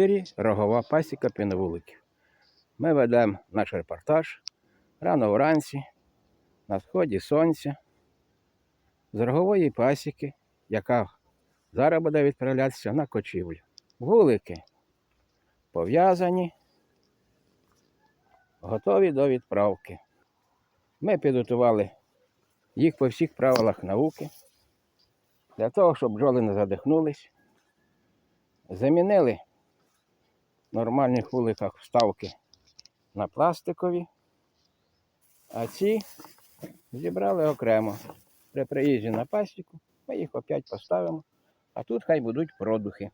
Ефірі Рогова пасіка піновуликів. Ми ведемо наш репортаж рано вранці, на сході сонця, з рогової пасіки, яка зараз буде відправлятися на кочівлю. Вулики пов'язані, готові до відправки. Ми підготували їх по всіх правилах науки, для того, щоб бджоли не задихнулись. Замінили нормальних вуликах вставки на пластикові, а ці зібрали окремо. При приїзді на пасіку ми їх опять поставимо, а тут хай будуть продухи.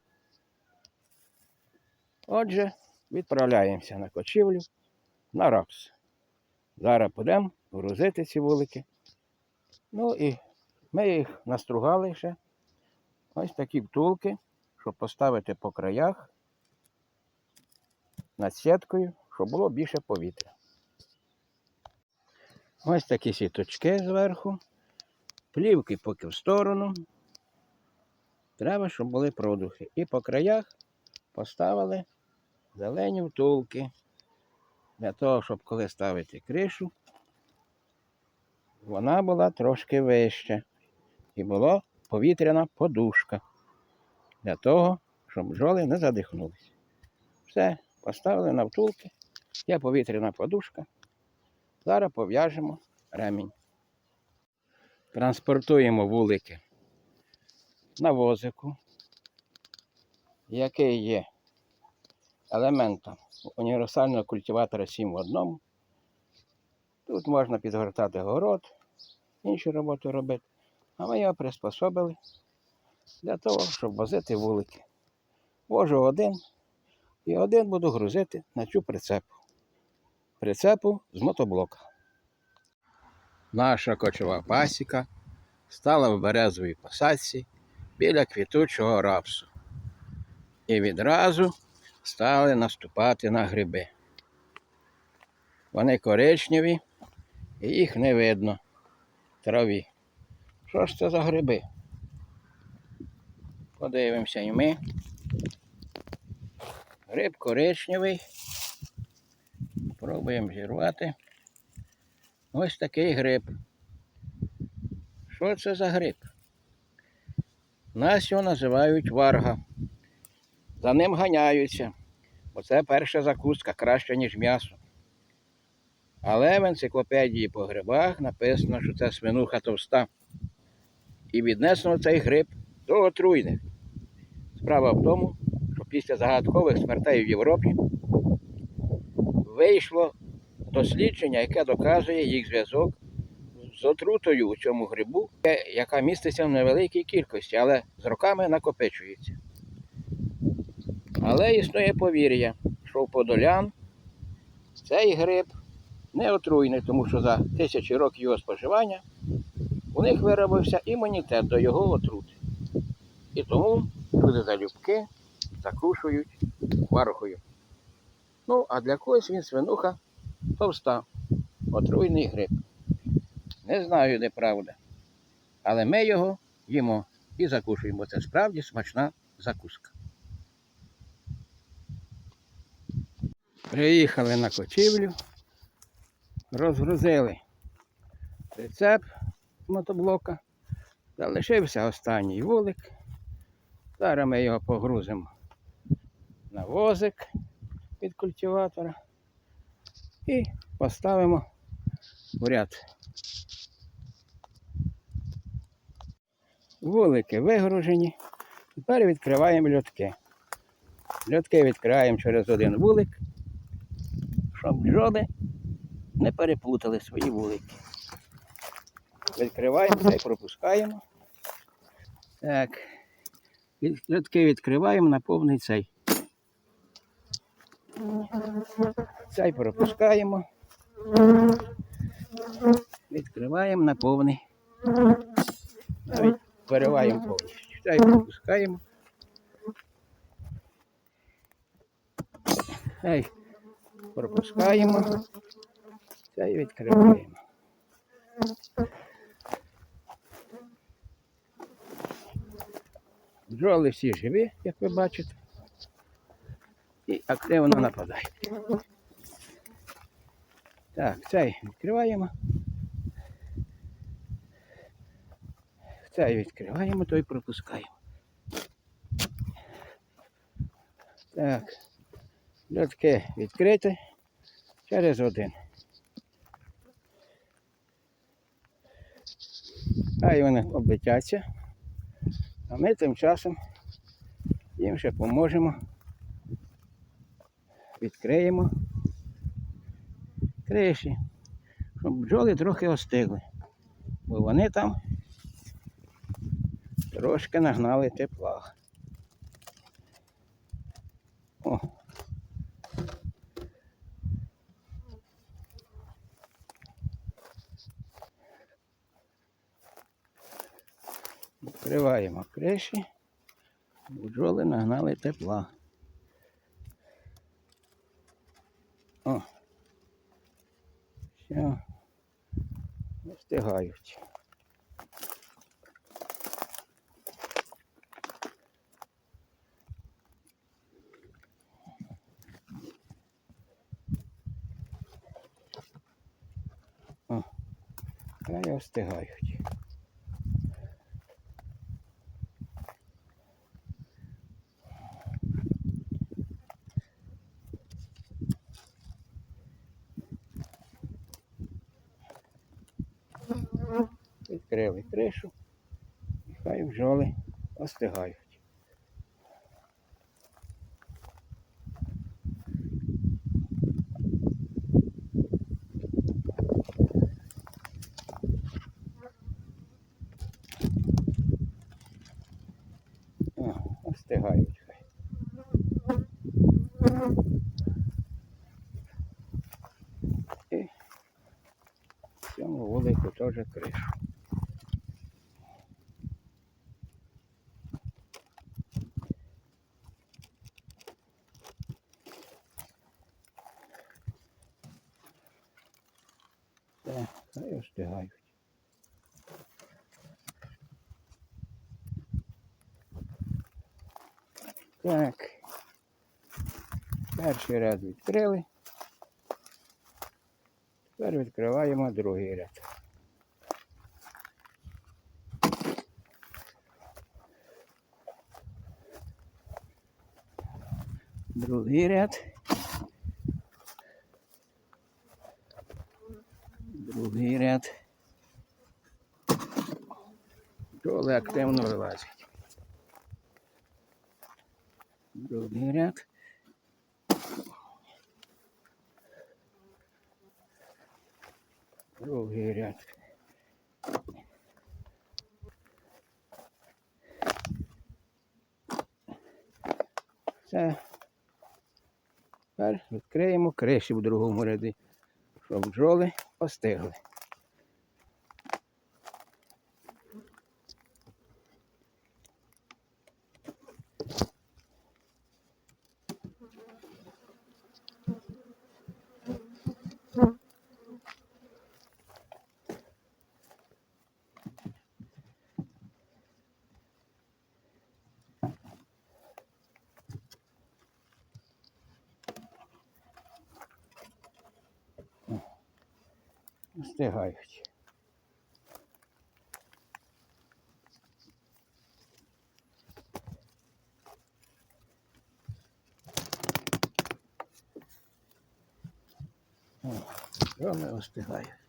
Отже, відправляємося на кочівлю на рапс. Зараз будемо грузити ці вулики. Ну і ми їх настругали ще. Ось такі втулки щоб поставити по краях над сіткою, щоб було більше повітря. Ось такі сіточки зверху, плівки поки в сторону. Треба, щоб були продухи. І по краях поставили зелені втулки для того, щоб коли ставити кришу, вона була трошки вища і була повітряна подушка для того, щоб бджоли не задихнулись. Все, поставили на втулки, є повітряна подушка. Зараз пов'яжемо ремінь. Транспортуємо вулики на возику, який є елементом універсального культиватора 7 в одному. Тут можна підгортати город, інші роботи робити. А ми його приспособили для того, щоб возити вулики. Вожу один і один буду грузити на цю прицепу. Прицепу з мотоблока. Наша кочова пасіка стала в березовій посадці біля квітучого рапсу. І відразу стали наступати на гриби. Вони коричневі і їх не видно траві. Що ж це за гриби? Подивимося і ми. Гриб коричневий. Пробуємо зірвати. Ось такий гриб. Що це за гриб? Нас його називають варга. За ним ганяються. Оце перша закуска краще, ніж м'ясо. Але в енциклопедії по грибах написано, що це свинуха товста. І віднесено цей гриб до отруйних. Справа в тому, після загадкових смертей в Європі вийшло дослідження, яке доказує їх зв'язок з отрутою у цьому грибу, яка міститься в невеликій кількості, але з роками накопичується. Але існує повір'я, що в подолян цей гриб не отруйний, тому що за тисячі років його споживання у них виробився імунітет до його отрути. І тому люди залюбки закушують варгою. Ну, а для когось він свинуха товста, отруйний гриб. Не знаю, де правда. Але ми його їмо і закушуємо. Це справді смачна закуска. Приїхали на кочівлю, розгрузили прицеп мотоблока. Залишився останній вулик. Зараз ми його погрузимо на возик від культиватора і поставимо в ряд. Вулики вигружені. Тепер відкриваємо льотки. Льотки відкриваємо через один вулик, щоб бджоли не переплутали свої вулики. Відкриваємо і пропускаємо. Так. Льотки відкриваємо на повний цей. Цей пропускаємо. Відкриваємо на повний. Навіть перериваємо повністю. Цей пропускаємо. Цей пропускаємо. Цей відкриваємо. Бджоли всі живі, як ви бачите. І активно нападають. Так, цей відкриваємо. Цей відкриваємо, той пропускаємо. Так. Льотки відкрити через один. Хай вони облетяться. А ми тим часом їм ще поможемо. Відкриємо криші, щоб бджоли трохи остигли. Бо вони там трошки нагнали тепла. О. Відкриваємо криші. Бджоли нагнали тепла. О. Все. Не встигають. О, хай встигають. Відкрили кришу, і хай бджоли остигають. Остигають хай. І цьому вулику теж кришу. Так, хай остигають. Так. Перший ряд відкрили. Тепер відкриваємо другий ряд. Другий ряд. Другий ряд. Бджоли активно вилазять. Другий ряд. Другий ряд. Все. Тепер відкриємо криші в другому ряді, щоб бджоли остигли. Встигають. О, Вони остигають.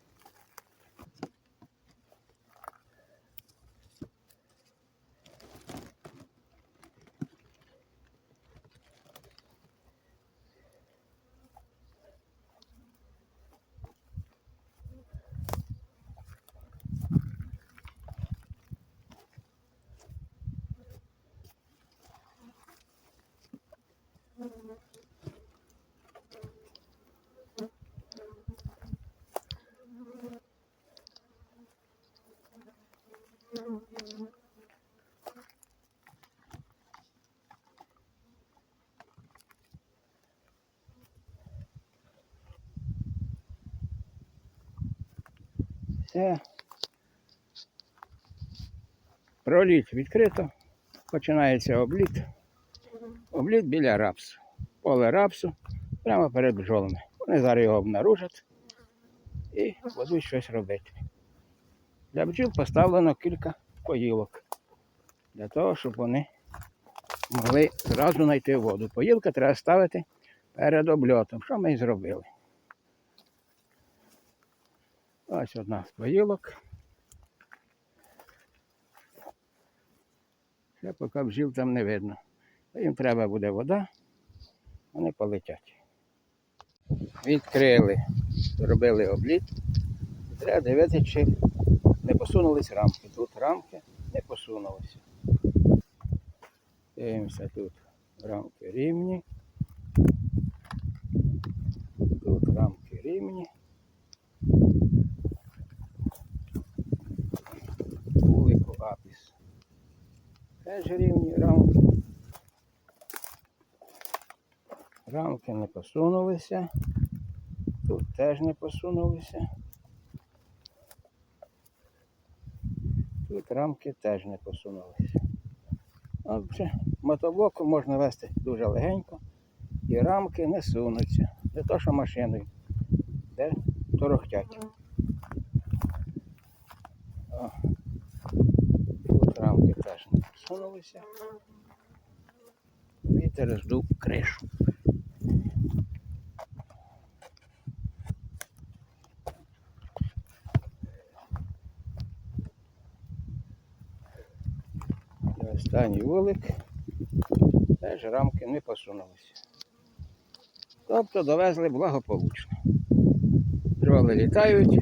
Все. Проліт відкрито. Починається обліт. Обліт біля рапсу. поле рапсу прямо перед бджолами. Вони зараз його обнаружать і будуть щось робити. Для бджіл поставлено кілька поїлок для того, щоб вони могли зразу знайти воду. Поїлка треба ставити перед обльотом, що ми і зробили. Ось одна з поїлок. Ще поки бджіл там не видно. Їм треба буде вода, вони полетять. Відкрили, зробили обліт. Треба дивитися, чи не посунулись рамки. Тут рамки не посунулися. Дивимося, тут рамки рівні. Тут рамки рівні. Вулику апіс. Теж рівні рамки. Рамки не посунулися. Тут теж не посунулися. Тут рамки теж не посунулися. Отже, мотоблоку можна вести дуже легенько і рамки не сунуться. Не то, що машиною, де торохтять. О. Тут рамки теж не посунулися. Вітер здув кришу. Останній вулик. Теж рамки не посунулися. Тобто довезли благополучно. Бджоли літають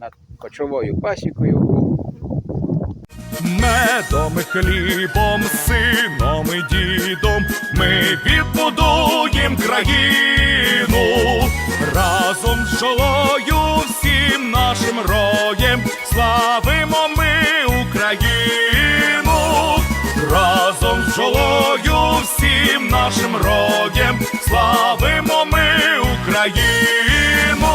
над кочовою пасікою. Медом хлібом, сином і дідом ми відбудуєм країну разом з жолою всім нашим роєм славимо нашим роєм, славимо ми Україну.